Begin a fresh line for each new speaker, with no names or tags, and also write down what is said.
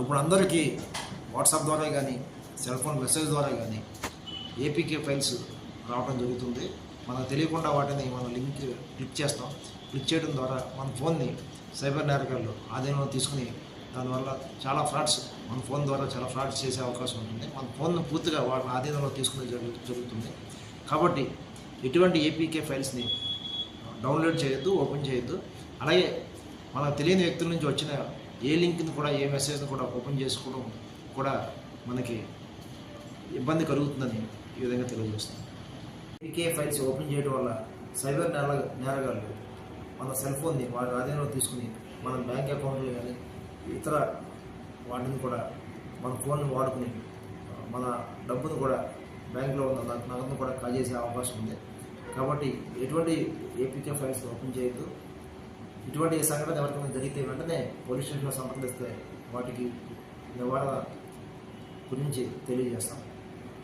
ఇప్పుడు అందరికీ వాట్సాప్ ద్వారా కానీ సెల్ ఫోన్ మెసేజ్ ద్వారా కానీ ఏపీకే ఫైల్స్ రావడం జరుగుతుంది. మనకు తెలియకుండా వాటిని మనం లింక్ క్లిక్ చేస్తాం. క్లిక్ చేయడం ద్వారా మన ఫోన్ని సైబర్ నేరగాళ్ళు ఆధీనంలో తీసుకుని దానివల్ల చాలా ఫ్రాడ్స్ మన ఫోన్ ద్వారా చాలా ఫ్రాడ్స్ చేసే అవకాశం ఉంటుంది. మన ఫోన్ను పూర్తిగా వాళ్ళ ఆధీనంలో తీసుకునే జరుగు జరుగుతుంది. కాబట్టి ఎటువంటి ఏపీకే ఫైల్స్ని డౌన్లోడ్ చేయొద్దు ఓపెన్ చేయొద్దు. అలాగే మనకు తెలియని వ్యక్తుల నుంచి వచ్చిన ఏ లింక్ని కూడా ఏ మెసేజ్ని కూడా ఓపెన్ చేసుకోవడం కూడా మనకి ఇబ్బంది కలుగుతుందని ఈ విధంగా తెలియజేస్తుంది. పీకే ఫైల్స్ ఓపెన్ చేయడం వల్ల సైబర్ నేర నేరగాళ్ళు మన సెల్ ఫోన్ని వారి ఆధీనంలో తీసుకుని మన బ్యాంక్ అకౌంట్లు కానీ ఇతర వాటిని కూడా మన ఫోన్ని వాడుకుని మన డబ్బును కూడా బ్యాంకులో ఉన్న నగదును కూడా కాజేసే అవకాశం ఉంది. కాబట్టి ఎటువంటి ఏపీకే ఫైల్స్ ఓపెన్ చేయొద్దు. ఇటువంటి సంఘటన ఎవరికైనా జరిగితే వెంటనే పోలీస్ స్టేషన్లో సంప్రదిస్తే వాటికి నివారణ గురించి తెలియజేస్తాం.